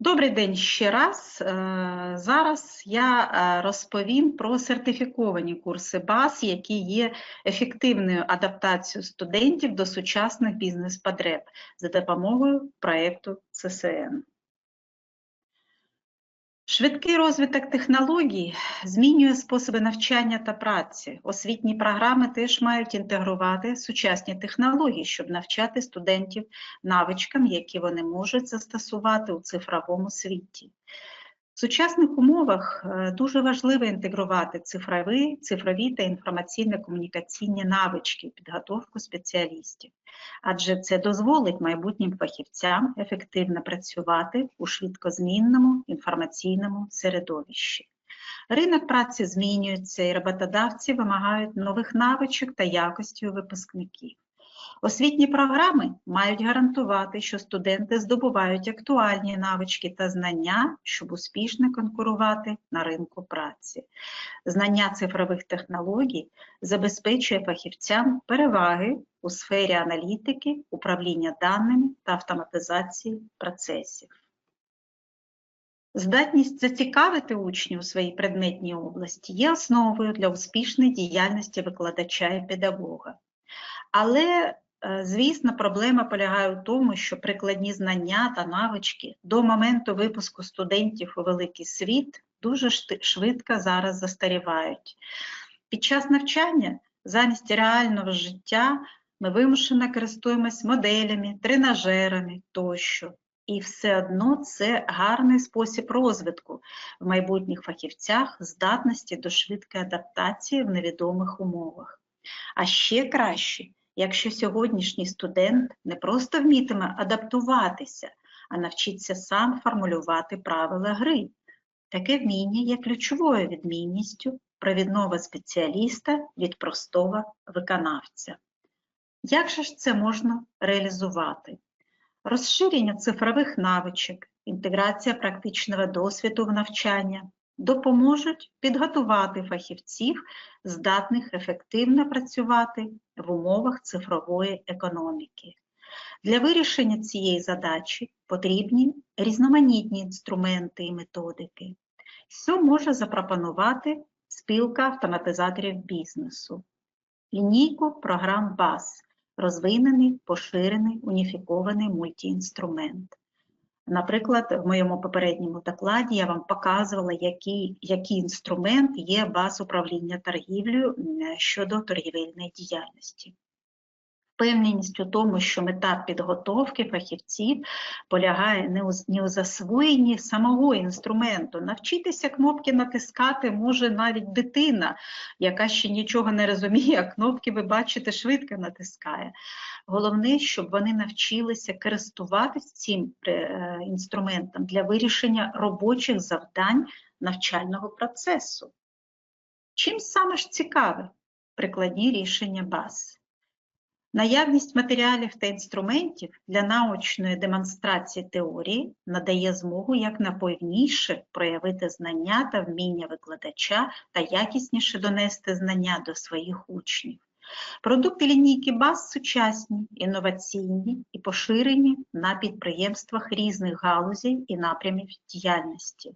Добрий день ще раз. Е, Зараз я е, розповім про сертифіковані курси БАС, які є ефективною адаптацією студентів до сучасних бізнес-потреб за допомогою проєкту ЦСН. Швидкий розвиток технологій змінює способи навчання та праці. Освітні програми теж мають інтегрувати сучасні технології, щоб навчати студентів навичкам, які вони можуть застосувати у цифровому світі. В сучасних умовах е, дуже важливо інтегрувати цифрові, цифрові та інформаційно-комунікаційні навички, підготовку спеціалістів, адже це дозволить майбутнім фахівцям ефективно працювати у швидкозмінному інформаційному середовищі. Ринок праці змінюється, і роботодавці вимагають нових навичок та якості у випускників. Освітні програми мають гарантувати, що студенти здобувають актуальні навички та знання, щоб успішно конкурувати на ринку праці. Знання цифрових технологій забезпечує фахівцям переваги у сфері аналітики, управління даними та автоматизації процесів. Здатність зацікавити учнів у своїй предметній області є основою для успішної діяльності викладача і педагога. Але звісно, проблема полягає у тому, що прикладні знання та навички до моменту випуску студентів у великий світ дуже швидко зараз застарівають. Під час навчання замість реального життя ми вимушено користуємось моделями, тренажерами тощо. І все одно це гарний спосіб розвитку в майбутніх фахівцях здатності до швидкої адаптації в невідомих умовах. А ще краще якщо сьогоднішній студент не просто вмітиме адаптуватися, а навчиться сам формулювати правила гри. Таке вміння є ключовою відмінністю провідного спеціаліста від простого виконавця. Як же ж це можна реалізувати? Розширення цифрових навичок, інтеграція практичного досвіду в навчання, допоможуть підготувати фахівців, здатних ефективно працювати в умовах цифрової економіки. Для вирішення цієї задачі потрібні різноманітні інструменти і методики. Що може запропонувати спілка автоматизаторів бізнесу, лінійку програм БАС, розвинений, поширений, уніфікований мультіінструмент. Наприклад, в моєму попередньому докладі я вам показувала, який який інструмент є баз управління торгівлею щодо торгівельної діяльності. Впевненість у тому, що мета підготовки фахівців полягає не у, не у засвоєнні самого інструменту. Навчитися кнопки натискати може навіть дитина, яка ще нічого не розуміє, а кнопки, ви бачите, швидко натискає. Головне, щоб вони навчилися користуватися цим е, інструментом для вирішення робочих завдань навчального процесу. Чим саме ж цікаве прикладні рішення баз? Наявність матеріалів та інструментів для научної демонстрації теорії надає змогу якнайповніше проявити знання та вміння викладача та якісніше донести знання до своїх учнів. Продукти лінійки БАЗ сучасні, інноваційні і поширені на підприємствах різних галузей і напрямів діяльності.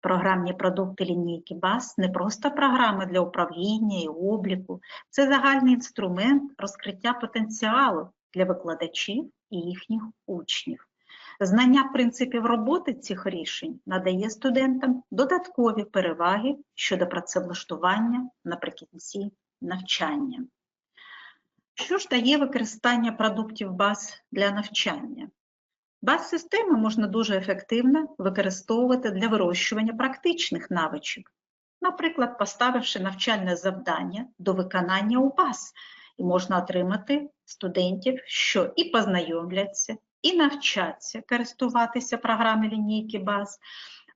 Програмні продукти лінійки БАС не просто програми для управління і обліку, це загальний інструмент розкриття потенціалу для викладачів і їхніх учнів. Знання принципів роботи цих рішень надає студентам додаткові переваги щодо працевлаштування наприкінці навчання. Що ж дає використання продуктів баз для навчання? Баз-системи можна дуже ефективно використовувати для вирощування практичних навичок, наприклад, поставивши навчальне завдання до виконання у баз, і можна отримати студентів, що і познайомляться, і навчаться користуватися програми лінійки баз,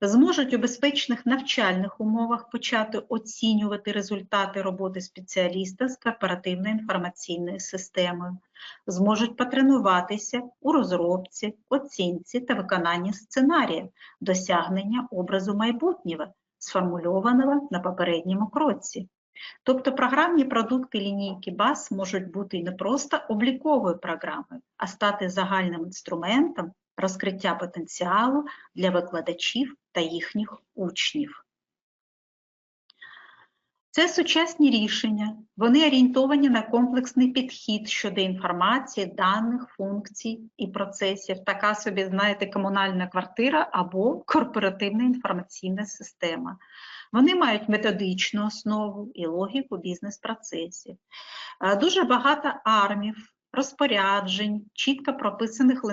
зможуть у безпечних навчальних умовах почати оцінювати результати роботи спеціаліста з корпоративною інформаційною системою, зможуть потренуватися у розробці, оцінці та виконанні сценарія, досягнення образу майбутнього, сформульованого на попередньому кроці. Тобто програмні продукти лінійки БАС можуть бути не просто обліковою програмою, а стати загальним інструментом розкриття потенціалу для викладачів та їхніх учнів. Це сучасні рішення, вони орієнтовані на комплексний підхід щодо інформації, даних, функцій і процесів. Така собі, знаєте, комунальна квартира або корпоративна інформаційна система. Вони мають методичну основу і логіку бізнес-процесів. Дуже багато армів, розпоряджень, чітко прописаних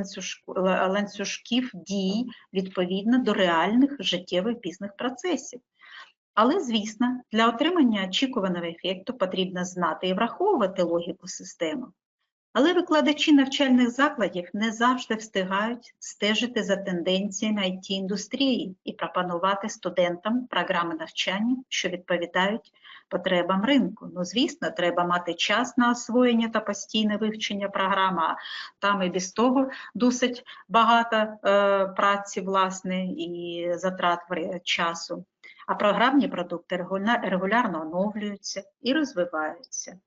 ланцюжків дій відповідно до реальних життєвих бізнес-процесів. Але, звісно, для отримання очікуваного ефекту потрібно знати і враховувати логіку системи. Але викладачі навчальних закладів не завжди встигають стежити за тенденціями it індустрії і пропонувати студентам програми навчання, що відповідають потребам ринку. Ну, звісно, треба мати час на освоєння та постійне вивчення програми, там і без того досить багато е, праці власне і затрат часу а програмні продукти регулярно оновлюються і розвиваються.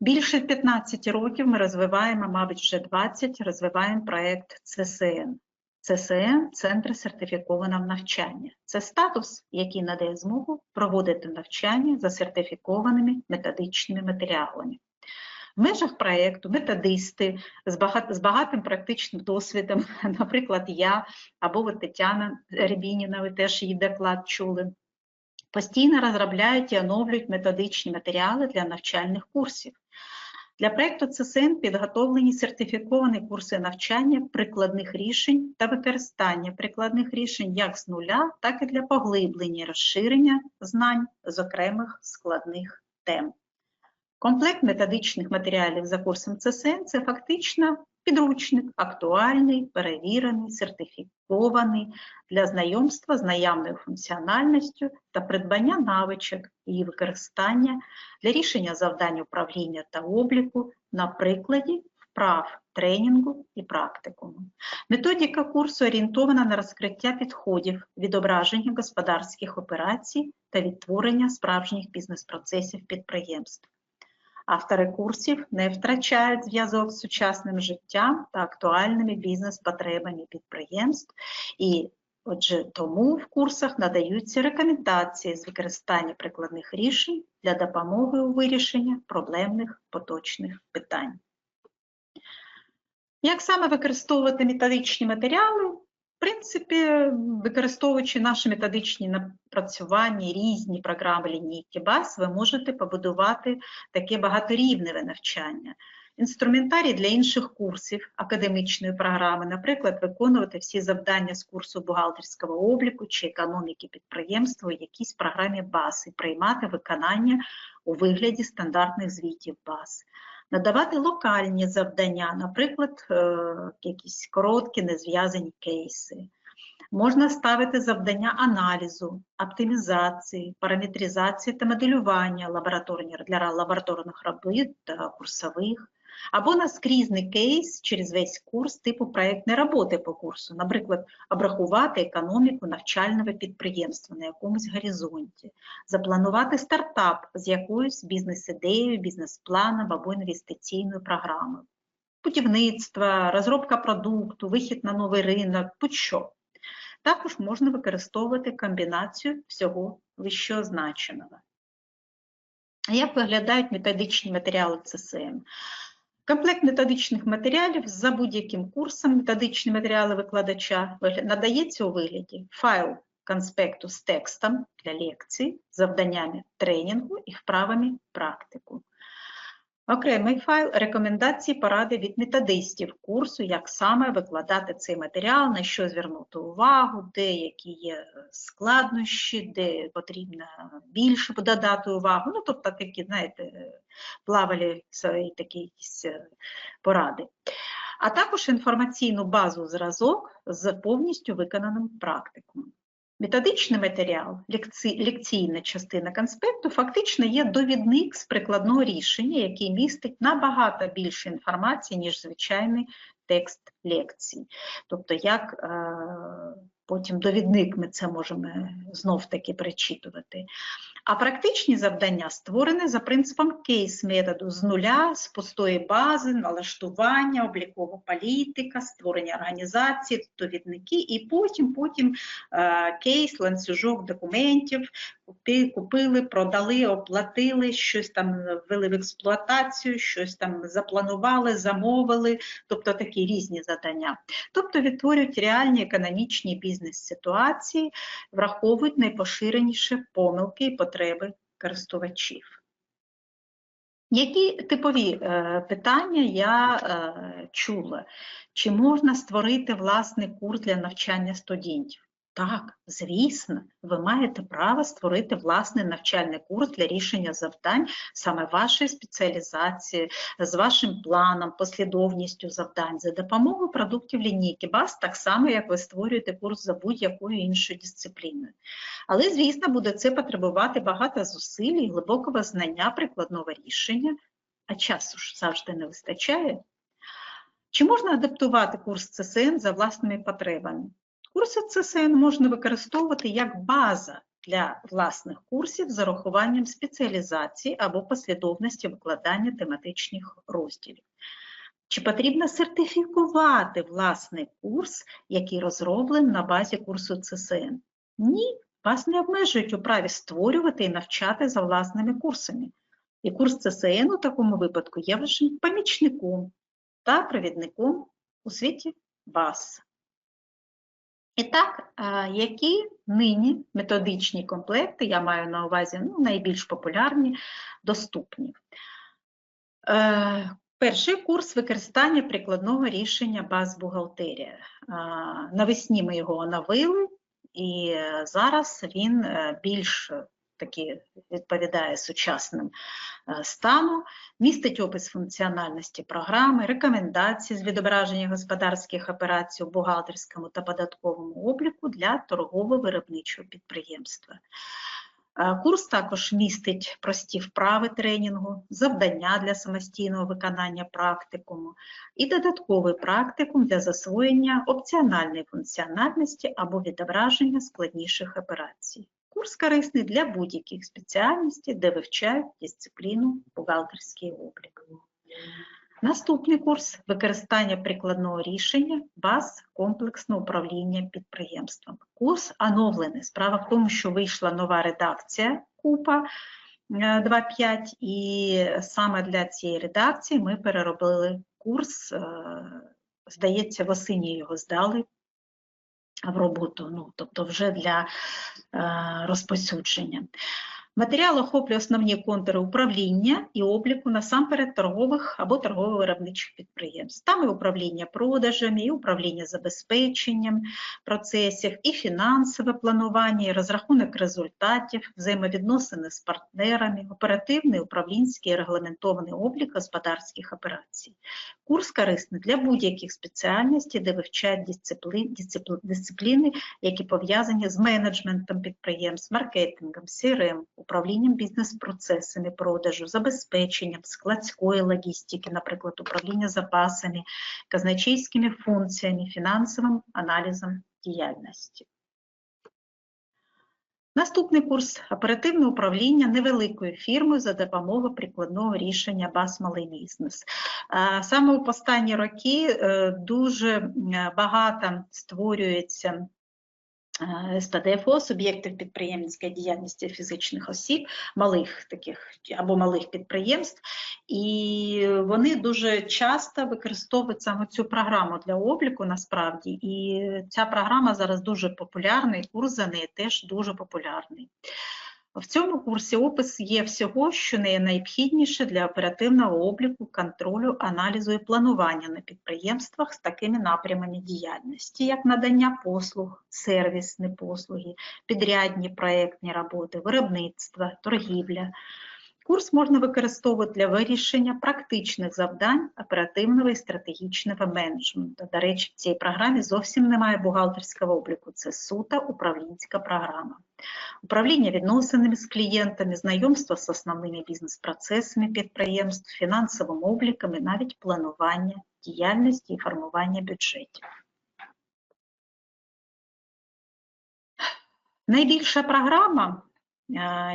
Більше 15 років ми розвиваємо, мабуть, вже 20, розвиваємо проєкт ЦСН. ЦСН Центр сертифікованого навчання. Це статус, який надає змогу проводити навчання за сертифікованими методичними матеріалами. В межах проєкту методисти з, багатим практичним досвідом, наприклад, я або ви Тетяна Рябініна, ви теж її доклад чули, постійно розробляють і оновлюють методичні матеріали для навчальних курсів. Для проекту ЦСН підготовлені сертифіковані курси навчання прикладних рішень та використання прикладних рішень як з нуля, так і для поглиблення розширення знань з окремих складних тем. Комплект методичних матеріалів за курсом ЦСН це фактично підручник, актуальний, перевірений, сертифікований для знайомства з наявною функціональністю та придбання навичок її використання для рішення завдань управління та обліку на прикладі вправ тренінгу і практикуму. Методика курсу орієнтована на розкриття підходів, відображення господарських операцій та відтворення справжніх бізнес-процесів підприємств. Автори курсів не втрачають зв'язок з сучасним життям та актуальними бізнес-потребами підприємств, і отже, тому в курсах надаються рекомендації з використання прикладних рішень для допомоги у вирішенні проблемних поточних питань. Як саме використовувати методичні матеріали? Принципі, використовуючи наші методичні напрацювання, різні програми лінійки БАС, ви можете побудувати таке багаторівневе навчання. Інструментарій для інших курсів академічної програми, наприклад, виконувати всі завдання з курсу бухгалтерського обліку чи економіки підприємства у якійсь програмі БАС і приймати виконання у вигляді стандартних звітів БАС надавати локальні завдання, наприклад, е, якісь короткі, незв'язані кейси. Можна ставити завдання аналізу, оптимізації, параметризації та моделювання для лабораторних робіт та курсових, або наскрізний кейс через весь курс типу проєктної роботи по курсу, наприклад, обрахувати економіку навчального підприємства на якомусь горизонті, запланувати стартап з якоюсь бізнес-ідеєю, бізнес-планом або інвестиційною програмою, будівництво, розробка продукту, вихід на новий ринок, будь-що. Також можна використовувати комбінацію всього вищеозначеного. Як виглядають методичні матеріали ЦСМ? Комплект методичних матеріалів за будь-яким курсом методичні матеріали викладача надається у вигляді файл конспекту з текстом для лекцій, завданнями тренінгу і вправами практику. Окремий файл рекомендації поради від методистів курсу, як саме викладати цей матеріал, на що звернути увагу, де які є складнощі, де потрібно більше додати увагу. Ну, тобто такі, знаєте, плавалі свої такі е, поради. А також інформаційну базу зразок з повністю виконаним практикумом. Методичний матеріал, лекційна частина конспекту, фактично є довідник з прикладного рішення, який містить набагато більше інформації, ніж звичайний текст лекції. Тобто, як е, потім довідник ми це можемо знов-таки перечитувати. А практичні завдання створені за принципом кейс-методу з нуля, з пустої бази, налаштування, облікова політика, створення організації, довідники, і потім потім е, кейс, ланцюжок документів, купили, продали, оплатили, щось там ввели в експлуатацію, щось там запланували, замовили, тобто такі різні завдання. Тобто відтворюють реальні економічні бізнес-ситуації, враховують найпоширеніші помилки і потреби користувачів. Які типові е, питання я е, чула? Чи можна створити власний курс для навчання студентів? Так, звісно, ви маєте право створити власний навчальний курс для рішення завдань саме вашої спеціалізації, з вашим планом, послідовністю завдань за допомогою продуктів лінійки БАС, так само, як ви створюєте курс за будь-якою іншою дисципліною. Але, звісно, буде це потребувати багато зусиль і глибокого знання прикладного рішення, а часу ж завжди не вистачає. Чи можна адаптувати курс ЦСН за власними потребами? Курси ЦСН можна використовувати як база для власних курсів з урахуванням спеціалізації або послідовності викладання тематичних розділів. Чи потрібно сертифікувати власний курс, який розроблений на базі курсу ЦСН? Ні, вас не обмежують у праві створювати і навчати за власними курсами. І курс ЦСН у такому випадку є вашим помічником та провідником у світі вас. І так, які нині методичні комплекти, я маю на увазі ну, найбільш популярні, доступні? Е, перший курс використання прикладного рішення баз бухгалтерія. Навесні ми його оновили, і зараз він е, більш таки відповідає сучасним е, стану, містить опис функціональності програми, рекомендації з відображення господарських операцій у бухгалтерському та податковому обліку для торгово-виробничого підприємства. Е, курс також містить прості вправи тренінгу, завдання для самостійного виконання практикуму і додатковий практикум для засвоєння опціональної функціональності або відображення складніших операцій. Курс корисний для будь-яких спеціальностей, де вивчають дисципліну бухгалтерський облік. Наступний курс використання прикладного рішення баз комплексного управління підприємством. Курс оновлений. Справа в тому, що вийшла нова редакція КУПА 2.5, е, і саме для цієї редакції ми переробили курс, е, здається, в осені його здали в роботу, ну, тобто вже для е, розпосюдження. Матеріал охоплює основні контури управління і обліку насамперед торгових або торгово-виробничих підприємств. Там і управління продажами, і управління забезпеченням процесів, і фінансове планування, і розрахунок результатів, взаємовідносини з партнерами, оперативний, управлінський регламентований облік господарських операцій. Курс корисний для будь-яких спеціальностей, де вивчають дисципліни, дисципліни які пов'язані з менеджментом підприємств, маркетингом, CRM, управлінням бізнес-процесами продажу, забезпеченням складської логістики, наприклад, управління запасами, казначейськими функціями, фінансовим аналізом діяльності. Наступний курс оперативне управління невеликою фірмою за допомогою прикладного рішення БАС Малий бізнес. Саме у останні роки е, дуже багато створюється Е, СПДФО, суб'єктів підприємницької діяльності фізичних осіб, малих таких або малих підприємств, і вони дуже часто використовують саме цю програму для обліку насправді. І ця програма зараз дуже популярна, і курс за неї теж дуже популярний. В цьому курсі опис є всього, що не є необхідніше для оперативного обліку, контролю, аналізу і планування на підприємствах з такими напрямами діяльності, як надання послуг, сервісні послуги, підрядні проєктні роботи, виробництво, торгівля. Курс можна використовувати для вирішення практичних завдань оперативного і стратегічного менеджменту. До речі, в цій програмі зовсім немає бухгалтерського обліку, це сута управлінська програма. Управління відносинами з клієнтами, знайомство з основними бізнес-процесами підприємств, фінансовим обліком і навіть планування діяльності і формування бюджетів. Найбільша програма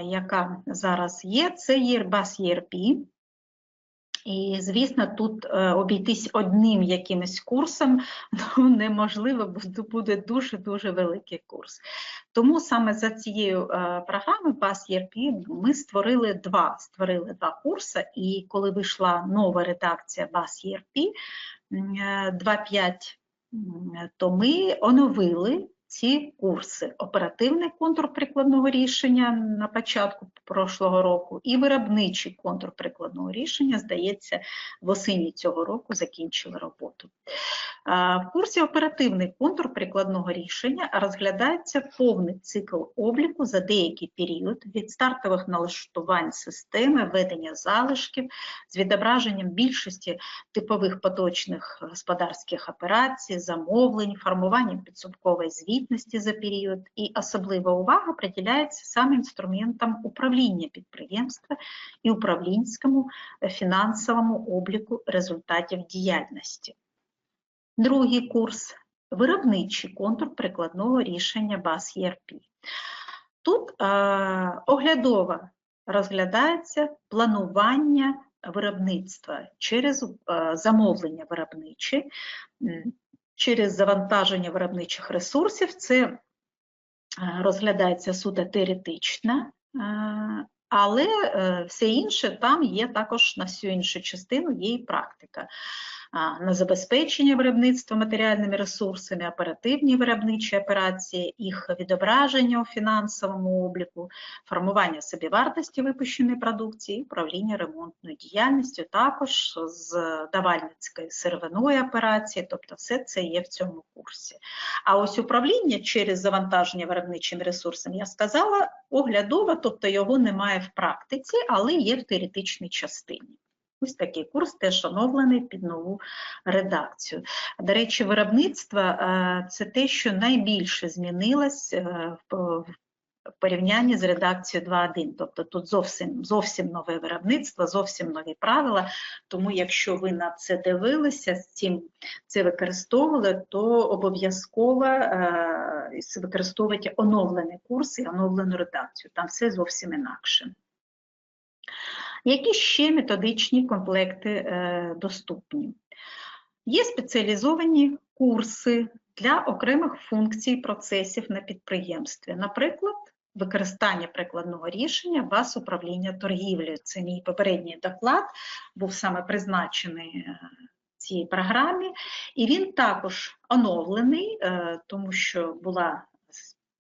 яка зараз є, це Airbus ERP. І, звісно, тут е, обійтись одним якимось курсом ну, неможливо, бо буде дуже-дуже великий курс. Тому саме за цією е, програмою BAS ERP ми створили два створили два курси, і коли вийшла нова редакція BAS ERP 2.5, то ми оновили ці курси. Оперативний контур прикладного рішення на початку прошлого року і виробничий контур прикладного рішення, здається, восені цього року закінчили роботу. В курсі оперативний контур прикладного рішення розглядається повний цикл обліку за деякий період від стартових налаштувань системи, ведення залишків з відображенням більшості типових поточних господарських операцій, замовлень, формуванням підсумкової звітності за період, і особлива увага приділяється саме інструментам управління підприємства і управлінському фінансовому обліку результатів діяльності. Другий курс виробничий контур прикладного рішення BAS ERP. Тут е, оглядово розглядається планування виробництва через е, замовлення виробничі, через завантаження виробничих ресурсів. Це е, розглядається суто теоретично, е, але е, все інше там є також на всю іншу частину є і практика на забезпечення виробництва матеріальними ресурсами, оперативні виробничі операції, їх відображення у фінансовому обліку, формування собівартості випущеної продукції, управління ремонтною діяльністю, також з давальницької сировиної операції, тобто все це є в цьому курсі. А ось управління через завантаження виробничими ресурсами, я сказала, оглядово, тобто його немає в практиці, але є в теоретичній частині. Ось такий курс теж оновлений під нову редакцію. До речі, виробництво е, це те, що найбільше змінилось е, в порівнянні з редакцією 2.1. Тобто тут зовсім зовсім нове виробництво, зовсім нові правила. Тому, якщо ви на це дивилися, з цим це використовували, то обов'язково е, використовуйте оновлений курс і оновлену редакцію. Там все зовсім інакше. Які ще методичні комплекти е, доступні? Є спеціалізовані курси для окремих функцій процесів на підприємстві. Наприклад, використання прикладного рішення баз управління торгівлею. Це мій попередній доклад, був саме призначений е, цій програмі, і він також оновлений, е, тому що була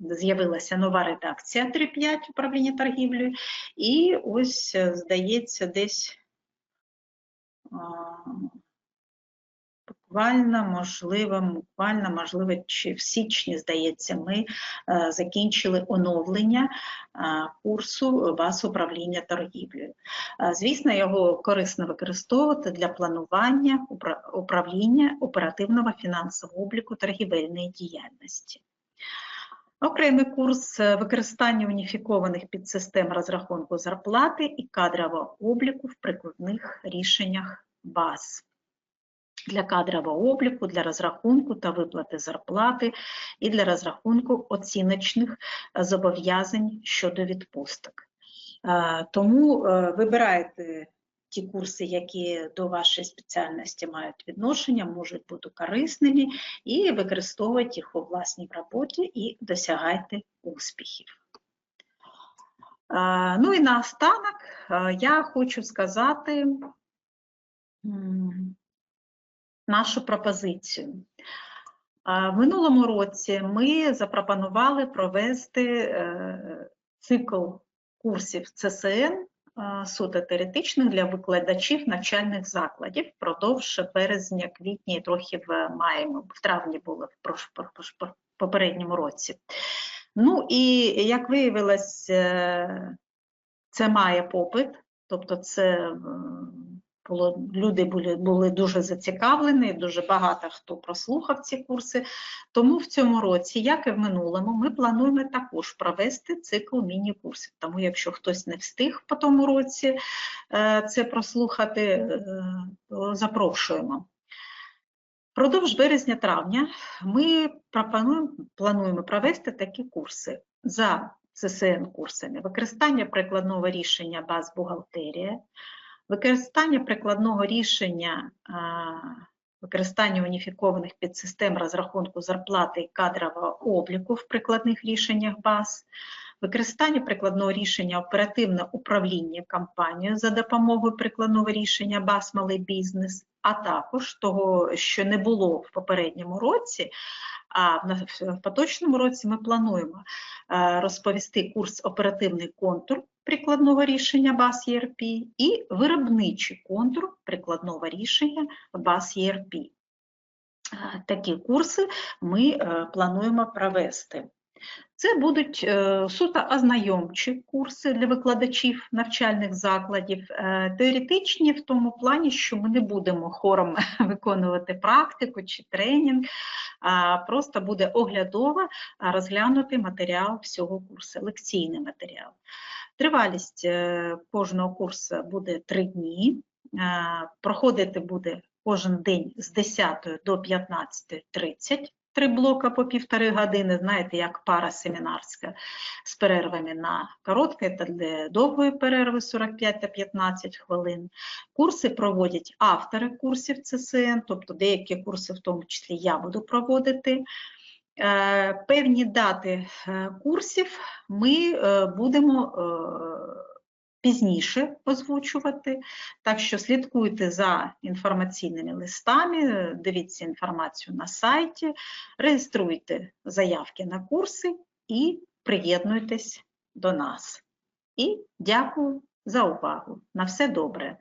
з'явилася нова редакція 3.5 управління торгівлею, і ось, е, здається, десь буквально, можливо, буквально, можливо, чи в січні, здається, ми е, закінчили оновлення курсу баз управління торгівлею. Звісно, його корисно використовувати для планування управління оперативного фінансового обліку торгівельної діяльності. Окремий курс е, використання уніфікованих підсистем розрахунку зарплати і кадрового обліку в прикладних рішеннях баз. Для кадрового обліку, для розрахунку та виплати зарплати і для розрахунку оціночних е, зобов'язань щодо відпусток. Е, тому вибирайте ті курси, які до вашої спеціальності мають відношення, можуть бути корисними, і використовуйте їх у власній роботі і досягайте успіхів. Ну і наостанок я хочу сказати нашу пропозицію. В минулому році ми запропонували провести е, цикл курсів ЦСН суто теоретичних для викладачів навчальних закладів впродовж березня, квітня і трохи в маємо, в травні було в попередньому році. Ну і як виявилось, е, це має попит, тобто це було, люди були були дуже зацікавлені, дуже багато хто прослухав ці курси. Тому в цьому році, як і в минулому, ми плануємо також провести цикл міні-курсів. Тому, якщо хтось не встиг по тому році е, це прослухати, е, запрошуємо. Продовж березня-травня ми пропонуємо, плануємо провести такі курси за ЦСН курсами, використання прикладного рішення баз бухгалтерія, використання прикладного рішення використання уніфікованих підсистем розрахунку зарплати і кадрового обліку в прикладних рішеннях баз, використання прикладного рішення оперативне управління компанією за допомогою прикладного рішення баз малий бізнес, а також того, що не було в попередньому році, а в поточному році ми плануємо е, розповісти курс оперативний контур прикладного рішення баз ERP і виробничий контур прикладного рішення баз ERP. Е, Такі курси ми е, плануємо провести. Це будуть е, суто ознайомчі курси для викладачів навчальних закладів, е, теоретичні в тому плані, що ми не будемо хором виконувати практику чи тренінг, а просто буде оглядово розглянути матеріал всього курсу, лекційний матеріал. Тривалість е, кожного курсу буде три дні. Проходити буде кожен день з 10 до 15.30, три блока по півтори години, знаєте, як пара семінарська, з перервами на коротке та для довгої перерви 45 та 15 хвилин. Курси проводять автори курсів ЦСН, тобто деякі курси, в тому числі я буду проводити. Е, Певні дати е, курсів ми е, будемо пізніше озвучувати, так що слідкуйте за інформаційними листами, дивіться інформацію на сайті, реєструйте заявки на курси і приєднуйтесь до нас. І дякую за увагу. На все добре.